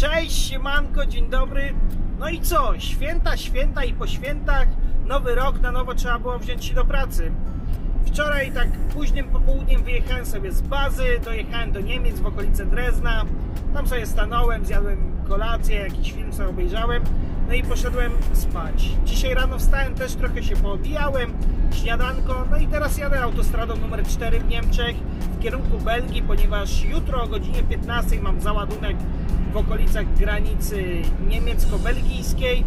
Cześć, siemanko, dzień dobry. No i co? Święta, święta i po świętach, nowy rok, na nowo trzeba było wziąć się do pracy. Wczoraj tak późnym popołudniem wyjechałem sobie z bazy, dojechałem do Niemiec w okolice Drezna. Tam sobie stanąłem, zjadłem kolację, jakiś film sobie obejrzałem. No i poszedłem spać. Dzisiaj rano wstałem, też trochę się poobijałem, śniadanko. No i teraz jadę autostradą numer 4 w Niemczech w kierunku Belgii, ponieważ jutro o godzinie 15 mam załadunek w okolicach granicy niemiecko-belgijskiej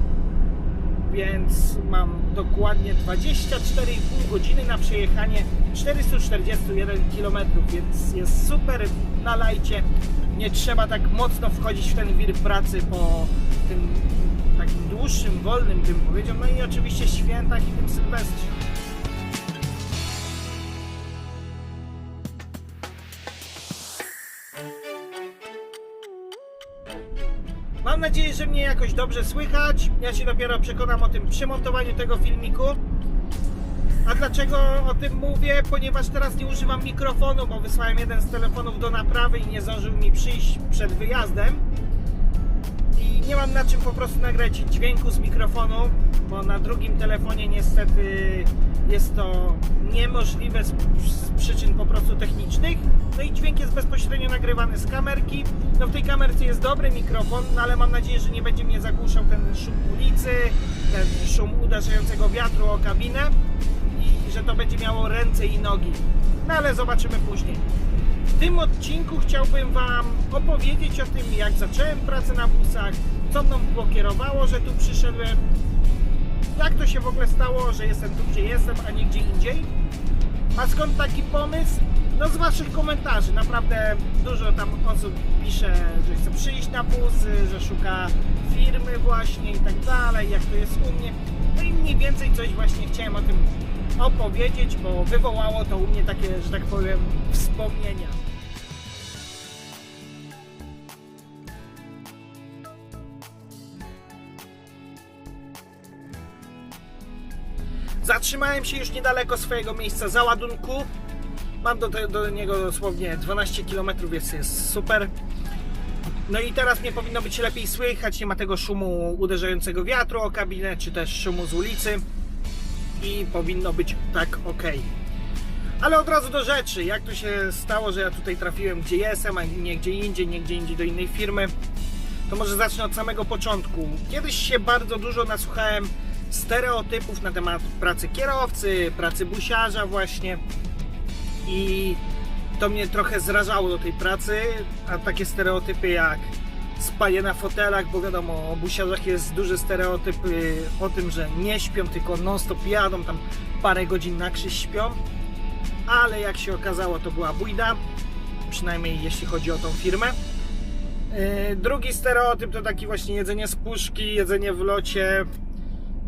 więc mam dokładnie 24,5 godziny na przejechanie 441 km, więc jest super na lajcie. Nie trzeba tak mocno wchodzić w ten wir pracy po tym takim dłuższym, wolnym bym powiedział. No i oczywiście świętach i tym Sylwestrze. Mam nadzieję, że mnie jakoś dobrze słychać. Ja się dopiero przekonam o tym przy montowaniu tego filmiku. A dlaczego o tym mówię? Ponieważ teraz nie używam mikrofonu, bo wysłałem jeden z telefonów do naprawy i nie zdążył mi przyjść przed wyjazdem. Nie mam na czym po prostu nagrać dźwięku z mikrofonu, bo na drugim telefonie niestety jest to niemożliwe z, z przyczyn po prostu technicznych. No i dźwięk jest bezpośrednio nagrywany z kamerki. No w tej kamerce jest dobry mikrofon, no ale mam nadzieję, że nie będzie mnie zagłuszał ten szum ulicy, ten szum uderzającego wiatru o kabinę i że to będzie miało ręce i nogi. No ale zobaczymy później. W tym odcinku chciałbym Wam opowiedzieć o tym, jak zacząłem pracę na busach, co mną pokierowało, że tu przyszedłem, jak to się w ogóle stało, że jestem tu, gdzie jestem, a nie gdzie indziej. A skąd taki pomysł? No z Waszych komentarzy. Naprawdę dużo tam osób pisze, że chce przyjść na busy, że szuka firmy właśnie i tak dalej, jak to jest u mnie. No i mniej więcej coś właśnie chciałem o tym opowiedzieć, bo wywołało to u mnie takie, że tak powiem, wspomnienia. Zatrzymałem się już niedaleko swojego miejsca załadunku. Mam do, do niego dosłownie 12 km, więc jest super. No i teraz mnie powinno być lepiej słychać, nie ma tego szumu uderzającego wiatru o kabinę, czy też szumu z ulicy. I powinno być tak ok. Ale od razu do rzeczy, jak to się stało, że ja tutaj trafiłem gdzie jestem, a nie gdzie indziej, nie gdzie indziej do innej firmy. To może zacznę od samego początku. Kiedyś się bardzo dużo nasłuchałem stereotypów na temat pracy kierowcy, pracy busiarza właśnie i to mnie trochę zrażało do tej pracy, a takie stereotypy jak spanie na fotelach, bo wiadomo, o busiarzach jest duży stereotyp y, o tym, że nie śpią, tylko non stop jadą, tam parę godzin na krzyż śpią, ale jak się okazało to była bójda, przynajmniej jeśli chodzi o tą firmę. Y, Drugi stereotyp to taki właśnie jedzenie z puszki, jedzenie w locie.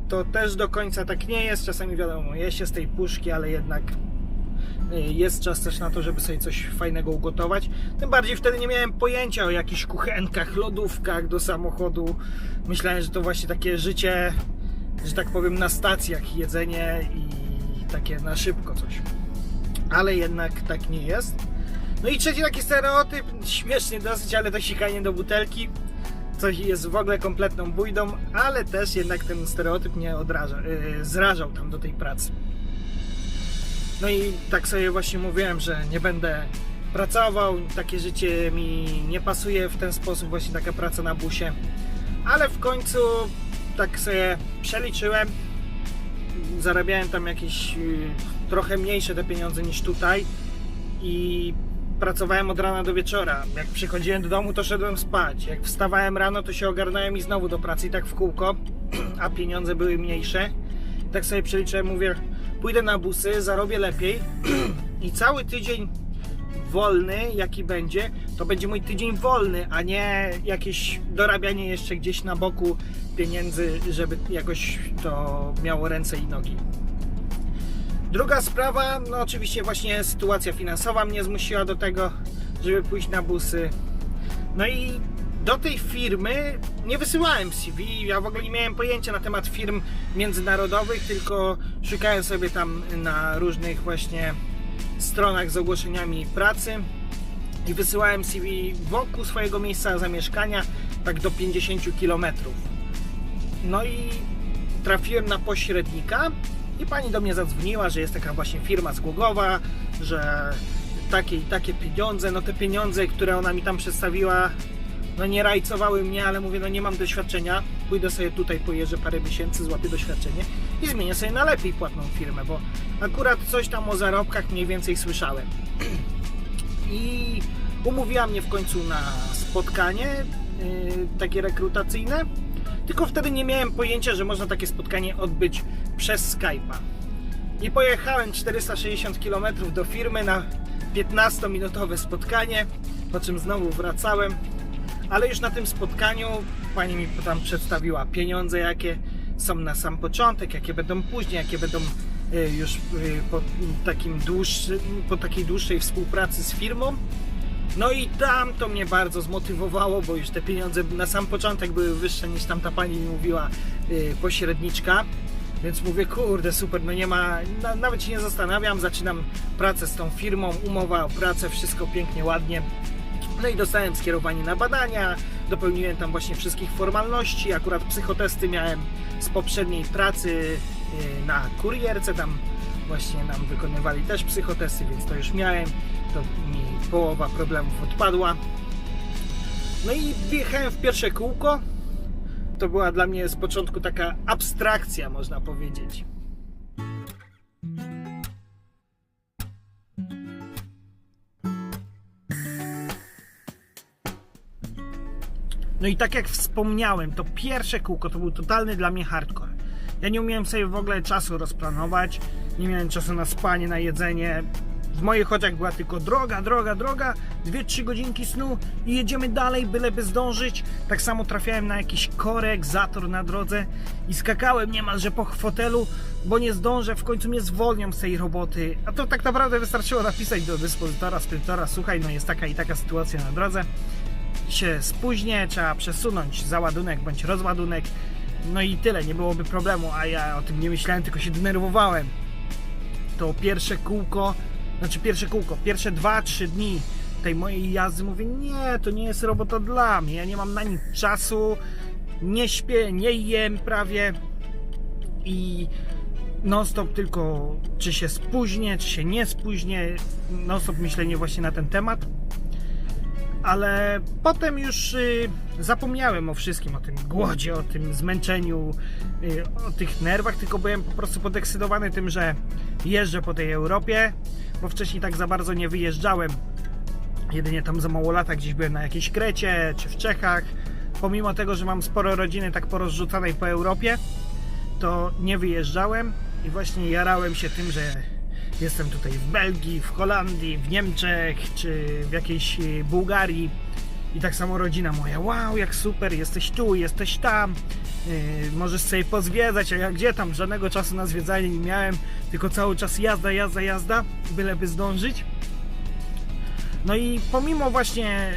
To też do końca tak nie jest. Czasami wiadomo, je się z tej puszki, ale jednak jest czas też na to, żeby sobie coś fajnego ugotować. Tym bardziej wtedy nie miałem pojęcia o jakichś kuchenkach, lodówkach do samochodu. Myślałem, że to właśnie takie życie, że tak powiem, na stacjach, jedzenie i takie na szybko coś. Ale jednak tak nie jest. No i trzeci taki stereotyp, śmiesznie dosyć, ale to sikanie do butelki. Coś jest w ogóle kompletną bójdą, ale też jednak ten stereotyp mnie odraża, yy, zrażał tam do tej pracy. No i tak sobie właśnie mówiłem, że nie będę pracował, takie życie mi nie pasuje w ten sposób, właśnie taka praca na busie. Ale w końcu tak sobie przeliczyłem, zarabiałem tam jakieś yy, trochę mniejsze te pieniądze niż tutaj i pracowałem od rana do wieczora. Jak przychodziłem do domu, to szedłem spać. Jak wstawałem rano, to się ogarnąłem i znowu do pracy i tak w kółko, a pieniądze były mniejsze. Tak sobie przeliczyłem, mówię, pójdę na busy, zarobię lepiej i cały tydzień wolny, jaki będzie, to będzie mój tydzień wolny, a nie jakieś dorabianie jeszcze gdzieś na boku pieniędzy, żeby jakoś to miało ręce i nogi. Druga sprawa, no oczywiście właśnie sytuacja finansowa mnie zmusiła do tego, żeby pójść na busy. No i do tej firmy nie wysyłałem CV, ja w ogóle nie miałem pojęcia na temat firm międzynarodowych, tylko szukałem sobie tam na różnych właśnie stronach z ogłoszeniami pracy i wysyłałem CV wokół swojego miejsca zamieszkania tak do 50 km. No i trafiłem na pośrednika i pani do mnie zadzwoniła, że jest taka właśnie firma z Głogowa, że takie i takie pieniądze, no te pieniądze, które ona mi tam przedstawiła, no nie rajcowały mnie, ale mówię, no nie mam doświadczenia, pójdę sobie tutaj, pojeżdżę parę miesięcy, złapię doświadczenie i zmienię sobie na lepiej płatną firmę, bo akurat coś tam o zarobkach mniej więcej słyszałem. I umówiła mnie w końcu na spotkanie yy, takie rekrutacyjne, tylko wtedy nie miałem pojęcia, że można takie spotkanie odbyć przez Skype'a. I pojechałem 460 km do firmy na 15-minutowe spotkanie, po czym znowu wracałem. Ale już na tym spotkaniu pani mi tam przedstawiła pieniądze, jakie są na sam początek, jakie będą później, jakie będą y, już y, po, takim po takiej dłuższej współpracy z firmą. No i tam to mnie bardzo zmotywowało, bo już te pieniądze na sam początek były wyższe niż tam ta pani mi mówiła yy, pośredniczka. Więc mówię, kurde, super, no nie ma, na, nawet się nie zastanawiam, zaczynam pracę z tą firmą, umowa o pracę, wszystko pięknie, ładnie. No i dostałem skierowanie na badania, dopełniłem tam właśnie wszystkich formalności, akurat psychotesty miałem z poprzedniej pracy yy, na kurierce, tam właśnie nam wykonywali też psychotesty, więc to już miałem, to mi połowa problemów odpadła. No i wjechałem w pierwsze kółko. To była dla mnie z początku taka abstrakcja, można powiedzieć. No i tak jak wspomniałem, to pierwsze kółko to był totalny dla mnie hardcore. Ja nie umiałem sobie w ogóle czasu rozplanować, nie miałem czasu na spanie, na jedzenie. W moich oczach była tylko droga, droga, droga, 2-3 godzinki snu i jedziemy dalej, byleby zdążyć. Tak samo trafiałem na jakiś korek, zator na drodze i skakałem niemalże po fotelu, bo nie zdążę, w końcu mnie zwolnią z tej roboty. A to tak naprawdę wystarczyło napisać do dyspozytora, sprytora, słuchaj, no jest taka i taka sytuacja na drodze się spóźnię, trzeba przesunąć załadunek bądź rozładunek. No i tyle, nie byłoby problemu, a ja o tym nie myślałem, tylko się denerwowałem. To pierwsze kółko, znaczy pierwsze kółko, pierwsze 2-3 dni tej mojej jazdy mówię, nie, to nie jest robota dla mnie, ja nie mam na nic czasu, nie śpię, nie jem prawie i non stop tylko czy się spóźnię, czy się nie spóźnię, non stop myślenie właśnie na ten temat ale potem już y, zapomniałem o wszystkim, o tym głodzie, o tym zmęczeniu, y, o tych nerwach, tylko byłem po prostu podekscytowany tym, że jeżdżę po tej Europie, bo wcześniej tak za bardzo nie wyjeżdżałem. Jedynie tam za mało lata gdzieś byłem na jakiejś Krecie czy w Czechach. Pomimo tego, że mam sporo rodziny tak porozrzucanej po Europie, to nie wyjeżdżałem i właśnie jarałem się tym, że Jestem tutaj w Belgii, w Holandii, w Niemczech czy w jakiejś y, Bułgarii. I tak samo rodzina moja, wow, jak super, jesteś tu, jesteś tam, yy, możesz sobie pozwiedzać, a ja gdzie tam, żadnego czasu na zwiedzanie nie miałem, tylko cały czas jazda, jazda, jazda, byleby zdążyć. No i pomimo właśnie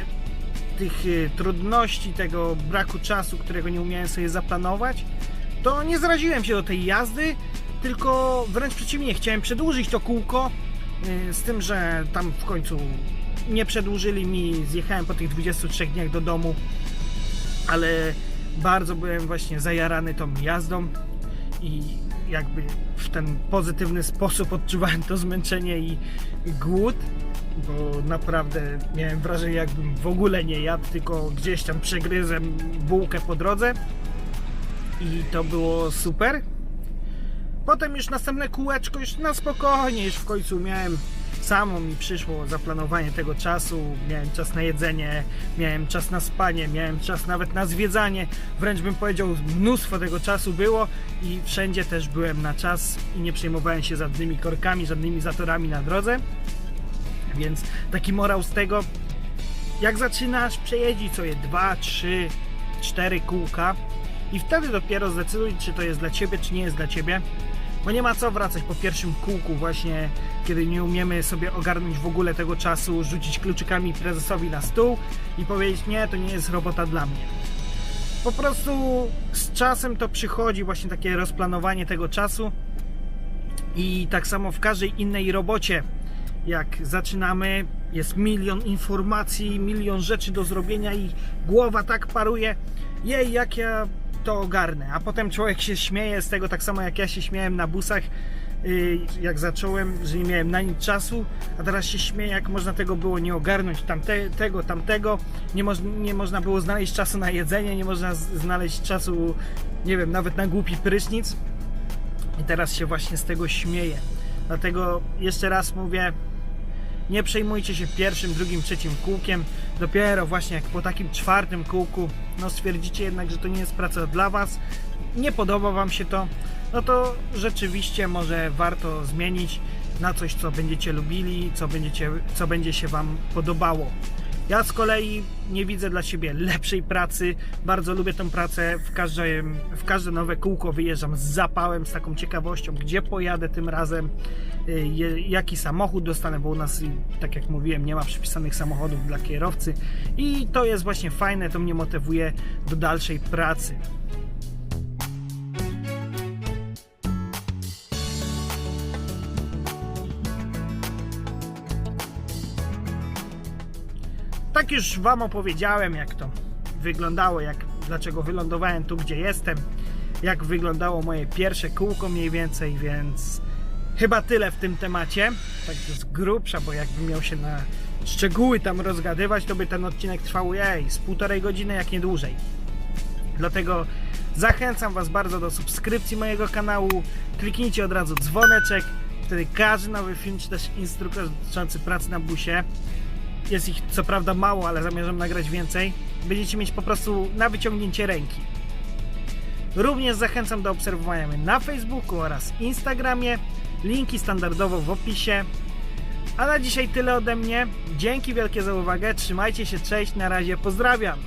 tych y, trudności, tego braku czasu, którego nie umiałem sobie zaplanować, to nie zraziłem się do tej jazdy, tylko wręcz przeciwnie, chciałem przedłużyć to kółko, yy, z tym, że tam w końcu nie przedłużyli mi, zjechałem po tych 23 dniach do domu, ale bardzo byłem właśnie zajarany tą jazdą i jakby w ten pozytywny sposób odczuwałem to zmęczenie i głód, bo naprawdę miałem wrażenie jakbym w ogóle nie jadł, tylko gdzieś tam przegryzłem bułkę po drodze i to było super. Potem już następne kółeczko, już na spokojnie, już w końcu miałem samo mi przyszło zaplanowanie tego czasu, miałem czas na jedzenie, miałem czas na spanie, miałem czas nawet na zwiedzanie, wręcz bym powiedział mnóstwo tego czasu było i wszędzie też byłem na czas i nie przejmowałem się żadnymi korkami, żadnymi zatorami na drodze, więc taki morał z tego, jak zaczynasz przejeździć sobie 2, 3, 4 kółka i wtedy dopiero zdecyduj, czy to jest dla Ciebie, czy nie jest dla Ciebie, bo nie ma co wracać po pierwszym kółku właśnie, kiedy nie umiemy sobie ogarnąć w ogóle tego czasu, rzucić kluczykami prezesowi na stół i powiedzieć nie, to nie jest robota dla mnie. Po prostu z czasem to przychodzi właśnie takie rozplanowanie tego czasu i tak samo w każdej innej robocie, jak zaczynamy, jest milion informacji, milion rzeczy do zrobienia i głowa tak paruje. Jej, jak ja to ogarnę. A potem człowiek się śmieje z tego, tak samo jak ja się śmiałem na busach, yy, jak zacząłem, że nie miałem na nic czasu, a teraz się śmieję, jak można tego było nie ogarnąć, tamte, tego, tamtego. Nie, moż, nie można było znaleźć czasu na jedzenie, nie można znaleźć czasu, nie wiem, nawet na głupi prysznic. I teraz się właśnie z tego śmieję. Dlatego jeszcze raz mówię, nie przejmujcie się pierwszym, drugim, trzecim kółkiem. Dopiero właśnie jak po takim czwartym kółku, no stwierdzicie jednak, że to nie jest praca dla Was, nie podoba Wam się to, no to rzeczywiście może warto zmienić na coś, co będziecie lubili, co, będziecie, co będzie się Wam podobało. Ja z kolei nie widzę dla siebie lepszej pracy. Bardzo lubię tę pracę. W, każdym, w każde nowe kółko wyjeżdżam z zapałem, z taką ciekawością, gdzie pojadę tym razem, y, jaki samochód dostanę, bo u nas, y, tak jak mówiłem, nie ma przypisanych samochodów dla kierowcy. I to jest właśnie fajne, to mnie motywuje do dalszej pracy. Tak już Wam opowiedziałem, jak to wyglądało, jak, dlaczego wylądowałem tu, gdzie jestem, jak wyglądało moje pierwsze kółko mniej więcej, więc chyba tyle w tym temacie. Tak z grubsza, bo jakbym miał się na szczegóły tam rozgadywać, to by ten odcinek trwał jej z półtorej godziny, jak nie dłużej. Dlatego zachęcam Was bardzo do subskrypcji mojego kanału. Kliknijcie od razu dzwoneczek, wtedy każdy nowy film czy też instruktor dotyczący pracy na busie jest ich co prawda mało, ale zamierzam nagrać więcej. Będziecie mieć po prostu na wyciągnięcie ręki. Również zachęcam do obserwowania mnie na Facebooku oraz Instagramie. Linki standardowo w opisie. A na dzisiaj tyle ode mnie. Dzięki wielkie za uwagę. Trzymajcie się, cześć, na razie, pozdrawiam.